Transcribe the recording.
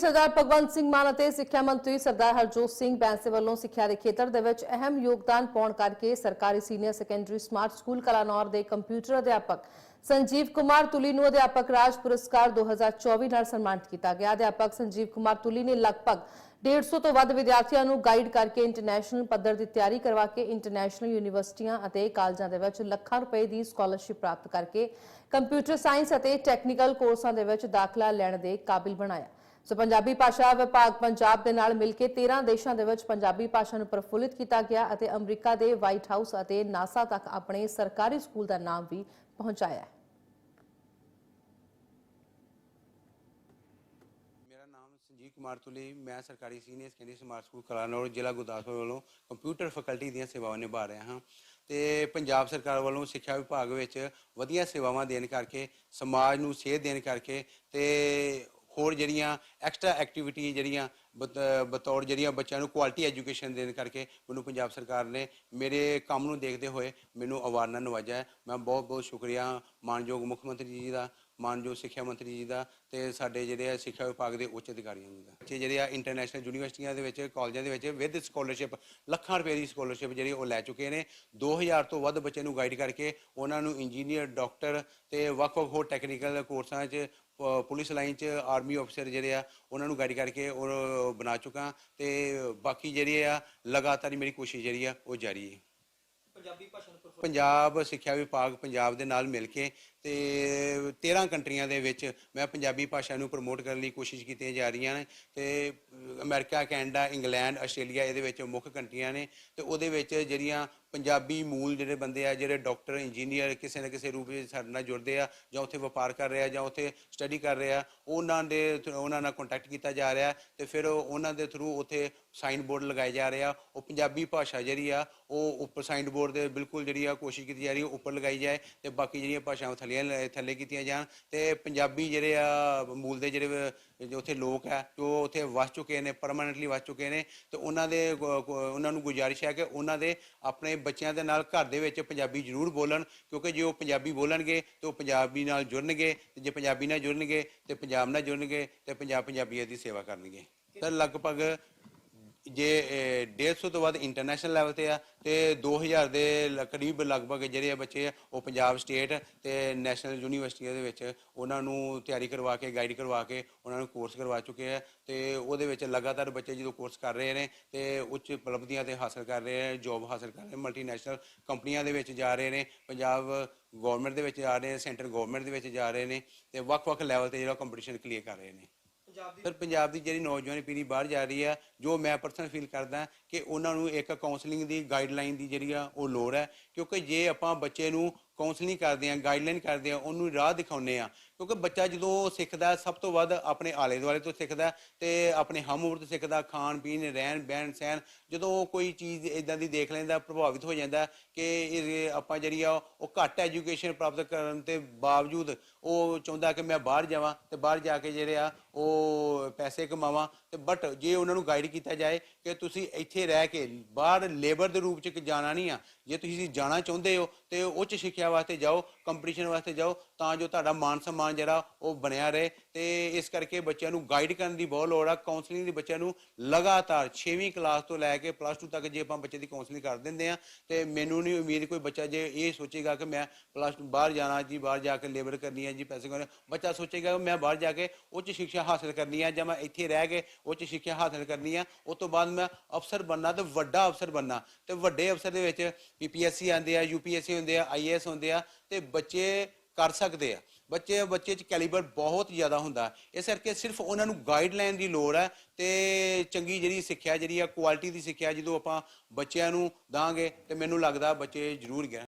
ਸਰਦਾਰ ਭਗਵੰਤ ਸਿੰਘ ਮਾਨ ਅਤੇ ਸਿੱਖਿਆ ਮੰਤਰੀ ਸਰਦਾਰ ਹਰਜੋਤ ਸਿੰਘ ਬੈਂਸੇ ਵੱਲੋਂ ਸਿੱਖਿਆ ਦੇ ਖੇਤਰ ਦੇ ਵਿੱਚ ਅਹਿਮ ਯੋਗਦਾਨ ਪਾਉਣ ਕਰਕੇ ਸਰਕਾਰੀ senior secondary smart school Kalanaur ਦੇ ਕੰਪਿਊਟਰ ਅਧਿਆਪਕ ਸੰਜੀਵ ਕੁਮਾਰ ਤੁਲੀ ਨੂੰ ਅਧਿਆਪਕ ਰਾਜ ਪੁਰਸਕਾਰ 2024 ਨਾਲ ਸਨਮਾਨਿਤ ਕੀਤਾ ਗਿਆ। ਅਧਿਆਪਕ ਸੰਜੀਵ ਕੁਮਾਰ ਤੁਲੀ ਨੇ ਲਗਭਗ 150 ਤੋਂ ਵੱਧ ਵਿਦਿਆਰਥੀਆਂ ਨੂੰ ਗਾਈਡ ਕਰਕੇ ਇੰਟਰਨੈਸ਼ਨਲ ਪੱਧਰ ਦੀ ਤਿਆਰੀ ਕਰਵਾ ਕੇ ਇੰਟਰਨੈਸ਼ਨਲ ਯੂਨੀਵਰਸਿਟੀਆਂ ਅਤੇ ਕਾਲਜਾਂ ਦੇ ਵਿੱਚ ਲੱਖਾਂ ਰੁਪਏ ਦੀ ਸਕਾਲਰਸ਼ਿਪ ਪ੍ਰਾਪਤ ਕਰਕੇ ਕੰਪਿਊਟਰ ਸਾਇੰਸ ਅਤੇ ਟੈਕਨੀਕਲ ਕੋਰਸਾਂ ਦੇ ਵਿੱਚ ਦਾਖਲਾ ਲੈਣ ਦੇ ਕਾਬਿਲ ਬਣਾਇਆ। ਸੋ ਪੰਜਾਬੀ ਭਾਸ਼ਾ ਵਿਭਾਗ ਪੰਜਾਬ ਦੇ ਨਾਲ ਮਿਲ ਕੇ 13 ਦੇਸ਼ਾਂ ਦੇ ਵਿੱਚ ਪੰਜਾਬੀ ਭਾਸ਼ਾ ਨੂੰ ਪ੍ਰਫੁੱਲਿਤ ਕੀਤਾ ਗਿਆ ਅਤੇ ਅਮਰੀਕਾ ਦੇ ਵਾਈਟ ਹਾਊਸ ਅਤੇ ਨਾਸਾ ਤੱਕ ਆਪਣੇ ਸਰਕਾਰੀ ਸਕੂਲ ਦਾ ਨਾਮ ਵੀ ਪਹੁੰਚਾਇਆ ਹੈ। ਮੇਰਾ ਕੁਮਾਰ ਤੁਲੀ, ਮੈਂ ਸਰਕਾਰੀ senior secondary smart school Kalanaur, ਜ਼ਿਲ੍ਹਾ ਗੁਰਦਾਸਪੁਰ ਵੱਲੋਂ ਕੰਪਿਊਟਰ ਫੈਕਲਟੀ ਦੀਆਂ ਸੇਵਾਵਾਂ ਨਿਭਾ ਰਿਹਾ ਹਾਂ ਤੇ ਪੰਜਾਬ ਸਰਕਾਰ ਵੱਲੋਂ ਸਿੱਖਿਆ ਵਿਭਾਗ ਵਿੱਚ ਵਧੀਆ ਸੇਵਾਵਾਂ ਦੇਣ ਕਰਕੇ, ਸਮਾਜ ਨੂੰ ਸੇਧ ਦੇਣ ਕਰਕੇ ਤੇ ਹੋਰ ਜਿਹੜੀਆਂ ਐਕਸਟਰਾ ਐਕਟੀਵਿਟੀ ਜਿਹੜੀਆਂ ਬਤ- ਬਤੌਰ ਜਿਹੜੀਆਂ ਬੱਚਿਆਂ ਨੂੰ ਕੁਆਲਿਟੀ ਐਜੂਕੇਸ਼ਨ ਦੇਣ ਕਰਕੇ ਮੈਨੂੰ ਪੰਜਾਬ ਸਰਕਾਰ ਨੇ ਮੇਰੇ ਕੰਮ ਨੂੰ ਦੇਖਦੇ ਹੋਏ ਮੈਨੂੰ ਅਵਾਰਡ ਨਾਲ ਨਵਾਜਿਆ ਮੈਂ ਬਹੁਤ ਬਹੁਤ ਸ਼ੁਕਰੀਆ ਮਾਨਯੋਗ ਮੁੱਖ ਮੰਤਰੀ ਜੀ ਦਾ, ਮਾਨਯੋਗ ਸਿੱਖਿਆ ਮੰਤਰੀ ਜੀ ਦਾ ਤੇ ਸਾਡੇ ਜਿਹੜੇ ਆ ਸਿੱਖਿਆ ਵਿਭਾਗ ਦੇ ਉੱਚ ਅਧਿਕਾਰੀਆਂ ਜੀ ਦਾ। ਬੱਚੇ ਜਿਹੜੇ ਆ ਇੰਟਰਨੈਸ਼ਨਲ ਯੂਨੀਵਰਸਿਟੀਆਂ ਦੇ ਵਿੱਚ, ਕਾਲਜਾਂ ਦੇ ਵਿੱਚ ਵਿਦ ਸਕਾਲਰਸ਼ਿਪ ਲੱਖਾਂ ਰੁਪਏ ਦੀ ਸਕਾਲਰਸ਼ਿਪ ਜਿਹੜੀ ਉਹ ਲੈ ਚੁੱਕੇ ਨੇ। 2000 ਤੋਂ ਵੱਧ ਬੱਚੇ ਨੂੰ ਗਾਈਡ ਕਰਕੇ ਉਹਨਾਂ ਨੂੰ ਇੰਜੀਨੀਅਰ ਡਾਕਟਰ ਤੇ ਵੱਖ-ਵੱਖ ਹੋਰ ਟੈਕਨੀਕਲ ਕੋਰਸਾਂ 'ਚ ਪੁਲਿਸ ਲਾਈਨ 'ਚ ਆਰਮੀ ਅਫਸਰ ਜਿਹੜੇ ਆ ਉਹਨਾਂ ਨੂੰ ਗਾਈਡ ਕਰਕੇ ਉਹ ਬਣਾ ਚੁੱਕਾ ਤੇ ਬਾਕੀ ਜਿਹੜੇ ਆ ਲਗਾਤਾਰ ਮੇਰੀ ਕੋਸ਼ਿਸ਼ ਜਿਹੜੀ ਆ ਉਹ ਜਾਰੀ ਹੈ। ਪੰਜਾਬੀ ਭਾਸ਼ਾ ਨੂੰ ਪ੍ਰਫੁੱਲ ਪੰਜਾਬ ਸਿੱਖਿਆ ਵਿਭਾਗ ਪੰਜਾਬ ਦੇ ਨਾਲ ਮਿਲ ਕੇ ਤੇ 13 ਕੰਟਰੀਆਂ ਦੇ ਵਿੱਚ ਮੈਂ ਪੰਜਾਬੀ ਭਾਸ਼ਾ ਨੂੰ ਪ੍ਰਮੋਟ ਕਰਨ ਲਈ ਕੋਸ਼ਿਸ਼ ਕੀਤੀਆਂ ਜਾ ਰਹੀਆਂ ਨੇ ਤੇ ਅਮਰੀਕਾ ਕੈਨੇਡਾ ਇੰਗਲੈਂਡ ਆਸਟ੍ਰੇਲੀਆ ਇਹਦੇ ਵਿੱਚ ਮੁੱਖ ਕੰਟਰੀਆਂ ਨੇ ਤੇ ਉਹਦੇ ਵਿੱਚ ਜਿਹੜੀਆਂ ਪੰਜਾਬੀ ਮੂਲ ਜਿਹੜੇ ਬੰਦੇ ਆ, ਜਿਹੜੇ ਡਾਕਟਰ, ਇੰਜੀਨੀਅਰ ਕਿਸੇ ਨਾ ਕਿਸੇ ਰੂਪ ਵਿੱਚ ਸਾਡੇ ਨਾਲ ਜੁੜਦੇ ਆ ਜਾਂ ਉੱਥੇ ਵਪਾਰ ਕਰ ਰਹੇ ਆ ਜਾਂ ਉੱਥੇ ਸਟੱਡੀ ਕਰ ਰਹੇ ਆ, ਉਹਨਾਂ ਦੇ ਥ- ਉਹਨਾਂ ਨਾਲ ਕੰਟੈਕਟ ਕੀਤਾ ਜਾ ਰਿਹਾ ਤੇ ਫਿਰ ਉਹਨਾਂ ਦੇ ਥਰੂ ਉੱਥੇ ਸਾਈਨ ਬੋਰਡ ਲਗਾਏ ਜਾ ਰਹੇ ਆ, ਉਹ ਪੰਜਾਬੀ ਭਾਸ਼ਾ ਜਿਹੜੀ ਆ, ਉਹ ਉੱਪਰ ਸਾਈਨ ਬੋਰਡ ਦੇ ਬਿਲਕੁਲ ਜਿਹੜੀ ਆ ਕੋਸ਼ਿਸ਼ ਕੀਤੀ ਜਾ ਰਹੀ ਹੈ ਉੱਪਰ ਲਗਾਈ ਜਾਏ ਤੇ ਬਾਕੀ ਜਿਹੜੀਆਂ ਭਾਸ਼ਾਵਾਂ ਥੱਲੇ ਥੱਲੇ ਕੀਤੀਆਂ ਜਾਣ ਤੇ ਪੰਜਾਬੀ ਜਿਹੜੇ ਆ ਮੂਲ ਦੇ ਜਿਹੜੇ ਜੋ ਉੱਥੇ ਲੋਕ ਆ, ਜੋ ਉੱਥੇ ਵਸ ਚੁੱਕੇ ਨੇ ਪਰਮਾਨੈਂਟਲੀ ਵਸ ਚੁੱਕੇ ਨੇ, ਤੇ ਉਹਨਾਂ ਦੇ ਉਹਨਾਂ ਨੂੰ ਗੁਜ਼ਾਰਿਸ਼ ਹੈ ਕਿ ਉਹਨਾਂ ਦੇ ਆਪਣੇ ਬੱਚਿਆਂ ਦੇ ਨਾਲ ਘਰ ਦੇ ਵਿੱਚ ਪੰਜਾਬੀ ਜ਼ਰੂਰ ਬੋਲਣ, ਕਿਉਂਕਿ ਜੇ ਉਹ ਪੰਜਾਬੀ ਬੋਲਣਗੇ, ਤੇ ਉਹ ਪੰਜਾਬੀ ਨਾਲ ਜੁੜਨਗੇ, ਤੇ ਜੇ ਪੰਜਾਬੀ ਨਾਲ ਜੁੜਨਗੇ, ਤੇ ਪੰਜਾਬ ਨਾਲ ਜੁੜਨਗੇ, ਤੇ ਪੰਜਾਬ ਪੰਜਾਬੀਅਤ ਦੀ ਸੇਵਾ ਕਰਨਗੇ। ਤਾਂ ਲਗਭਗ ਜੇ ਅਹ, 150 ਤੋਂ ਵੱਧ ਇੰਟਰਨੈਸ਼ਨਲ ਲੈਵਲ ਤੇ ਆ ਤੇ 2000 ਦੇ ਕਰੀਬ ਲਗਭਗ ਜਿਹੜੇ ਆ ਬੱਚੇ ਆ ਉਹ ਪੰਜਾਬ ਸਟੇਟ ਤੇ ਨੈਸ਼ਨਲ ਯੂਨੀਵਰਸਿਟੀਆਂ ਦੇ ਵਿੱਚ ਉਹਨਾਂ ਨੂੰ ਤਿਆਰੀ ਕਰਵਾ ਕੇ ਗਾਈਡ ਕਰਵਾ ਕੇ ਉਹਨਾਂ ਨੂੰ ਕੋਰਸ ਕਰਵਾ ਚੁੱਕੇ ਆ ਤੇ ਉਹਦੇ ਵਿੱਚ ਲਗਾਤਾਰ ਬੱਚੇ ਜਦੋਂ ਕੋਰਸ ਕਰ ਰਹੇ ਨੇ ਤੇ ਉੱਚ ਉਪਲਬਧੀਆਂ ਤੇ ਹਾਸਲ ਕਰ ਰਹੇ ਨੇ ਜੋਬ ਹਾਸਲ ਕਰ ਰਹੇ ਮਲਟੀਨੈਸ਼ਨਲ ਕੰਪਨੀਆਂ ਦੇ ਵਿੱਚ ਜਾ ਰਹੇ ਨੇ ਪੰਜਾਬ ਗਵਰਨਮੈਂਟ ਦੇ ਵਿੱਚ ਜਾ ਰਹੇ ਨੇ ਸੈਂਟਰ ਗਵਰਨਮੈਂਟ ਦੇ ਵਿੱਚ ਜਾ ਰਹੇ ਨੇ ਤੇ ਵੱਖ-ਵੱਖ ਲੈਵਲ ਤੇ ਜਿਹੜਾ ਕੰਪੀਟੀਸ਼ਨ ਕਲੀਅਰ ਕਰ ਰਹੇ ਨੇ। ਸਰ ਪੰਜਾਬ ਦੀ ਜਿਹੜੀ ਨੌਜਵਾਨ ਪੀੜ੍ਹੀ ਬਾਹਰ ਜਾ ਰਹੀ ਹੈ, ਜੋ ਮੈਂ ਪਰਸਨਲ ਫੀਲ ਕਰਦਾ ਕਿ ਉਹਨਾਂ ਨੂੰ ਇੱਕ ਕਾਉਂਸਲਿੰਗ ਦੀ ਗਾਈਡਲਾਈਨ ਦੀ ਜਿਹੜੀ ਆ ਉਹ ਲੋੜ ਹੈ, ਕਿਉਂਕਿ ਜੇ ਆਪਾਂ ਬੱਚੇ ਨੂੰ ਕਾਉਂਸਲਿੰਗ ਕਰਦੇ ਆ ਗਾਈਡਲਾਈਨ ਕਰਦੇ ਆ, ਉਹਨੂੰ ਰਾਹ ਦਿਖਾਉਂਦੇ ਆ। ਕਿਉਂਕਿ ਬੱਚਾ ਜਦੋਂ ਸਿੱਖਦਾ ਸਭ ਤੋਂ ਵੱਧ ਆਪਣੇ ਆਲੇ ਦੁਆਲੇ ਤੋਂ ਸਿੱਖਦਾ ਹੈ ਤੇ ਆਪਣੇ ਉਮਰ ਤੋਂ ਸਿੱਖਦਾ ਖਾਣ ਪੀਣ, ਰਹਿਣ, ਬਹਿਣ, ਸਹਿਣ, ਜਦੋਂ ਉਹ ਕੋਈ ਚੀਜ਼ ਇਦਾਂ ਦੀ ਦੇਖ ਲੈਂਦਾ ਪ੍ਰਭਾਵਿਤ ਹੋ ਜਾਂਦਾ ਕਿ ਇਹ ਆਪਾਂ ਜਿਹੜੀ ਆ, ਉਹ ਘੱਟ ਐਜੂਕੇਸ਼ਨ ਪ੍ਰਾਪਤ ਕਰਨ ਤੇ ਬਾਵਜੂਦ ਉਹ ਚਾਹੁੰਦਾ ਕਿ ਮੈਂ ਬਾਹਰ ਜਾਵਾਂ ਤੇ ਬਾਹਰ ਜਾ ਕੇ ਜਿਹੜੇ ਆ, ਉਹ ਪੈਸੇ ਕਮਾਵਾਂ ਤੇ ਬਟ ਜੇ ਉਹਨਾਂ ਨੂੰ ਗਾਈਡ ਕੀਤਾ ਜਾਏ ਕਿ ਤੁਸੀਂ ਇੱਥੇ ਰਹਿ ਕੇ ਬਾਹਰ ਲੇਬਰ ਦੇ ਰੂਪ ਚ ਜਾਣਾ ਨਹੀਂ ਆ, ਜੇ ਤੁਸੀਂ ਜਾਣਾ ਚਾਹੁੰਦੇ ਹੋ ਤੇ ਉੱਚ ਸਿੱਖਿਆ ਵਾਸਤੇ ਜਾਓ ਕੰਪੀਟੀਸ਼ਨ ਵਾਸਤੇ ਜਾਓ, ਤਾਂ ਜੋ ਤੁਹਾਡਾ ਮਾਨ ਸਨਮਾਨ ਜਿਹੜਾ ਉਹ ਬਣਿਆ ਰਹੇ। ਤੇ ਇਸ ਕਰਕੇ ਬੱਚਿਆਂ ਨੂੰ ਗਾਈਡ ਕਰਨ ਦੀ ਬਹੁਤ ਲੋੜ ਆ। ਕਾਉਂਸਲਿੰਗ ਦੀ ਬੱਚਿਆਂ ਨੂੰ ਲਗਾਤਾਰ 6ਵੀਂ ਕਲਾਸ ਤੋਂ ਲੈ ਕੇ ਪਲੱਸ 2 ਤੱਕ ਜੇ ਆਪਾਂ ਬੱਚੇ ਦੀ ਕਾਉਂਸਲਿੰਗ ਕਰ ਦਿੰਦੇ ਆ, ਤੇ ਮੈਨੂੰ ਨਹੀਂ ਉਮੀਦ ਕੋਈ ਬੱਚਾ ਜੇ ਇਹ ਸੋਚੇਗਾ ਕਿ ਮੈਂ ਪਲੱਸ ਬਾਹਰ ਜਾਣਾ ਜੀ, ਬਾਹਰ ਜਾ ਕੇ ਲੇਬਰ ਕਰਨੀ ਹੈ ਜੀ, ਪੈਸੇ ਕਮਾਉਣੇ ਬੱਚਾ ਸੋਚੇਗਾ ਮੈਂ ਬਾਹਰ ਜਾ ਕੇ ਉੱਚ ਸਿੱਖਿਆ ਹਾਸਲ ਕਰਨੀ ਹੈ ਜਾਂ ਮੈਂ ਇੱਥੇ ਰਹਿ ਕੇ ਉੱਚ ਸਿੱਖਿਆ ਹਾਸਲ ਕਰਨੀ ਹੈ ਉਸ ਤੋਂ ਬਾਅਦ ਮੈਂ ਅਫਸਰ ਬਣਨਾ ਤੇ ਵੱਡਾ ਅਫਸਰ ਬਣਨਾ। ਤੇ ਵੱਡੇ ਅਫਸਰ ਦੇ ਵਿੱਚ ਪੀਪੀਐਸਸੀ ਆਉਂਦੇ ਆ ਯੂਪੀਐਸਸੀ ਹੁੰਦੇ ਆ ਆਈਏਐਸ ਹੁੰਦੇ ਆ ਤੇ ਬੱਚੇ ਕਰ ਸਕਦੇ ਆ। ਬੱਚੇ ਬੱਚੇ ਚ ਕੈਲੀਬਰ ਬਹੁਤ ਜ਼ਿਆਦਾ ਹੁੰਦਾ। ਇਸ ਕਰਕੇ ਸਿਰਫ ਉਹਨਾਂ ਨੂੰ ਗਾਈਡਲਾਈਨ ਦੀ ਲੋੜ ਹੈ ਤੇ ਚੰਗੀ ਜਿਹੜੀ ਸਿੱਖਿਆ ਜਿਹੜੀ ਆ ਕੁਆਲਿਟੀ ਦੀ ਸਿੱਖਿਆ ਜਦੋਂ ਆਪਾਂ ਬੱਚਿਆਂ ਨੂੰ ਦਾਂਗੇ ਤੇ ਮੈਨੂੰ ਲੱਗਦਾ ਬੱਚੇ ਜ਼ਰੂਰ ਗਿਆ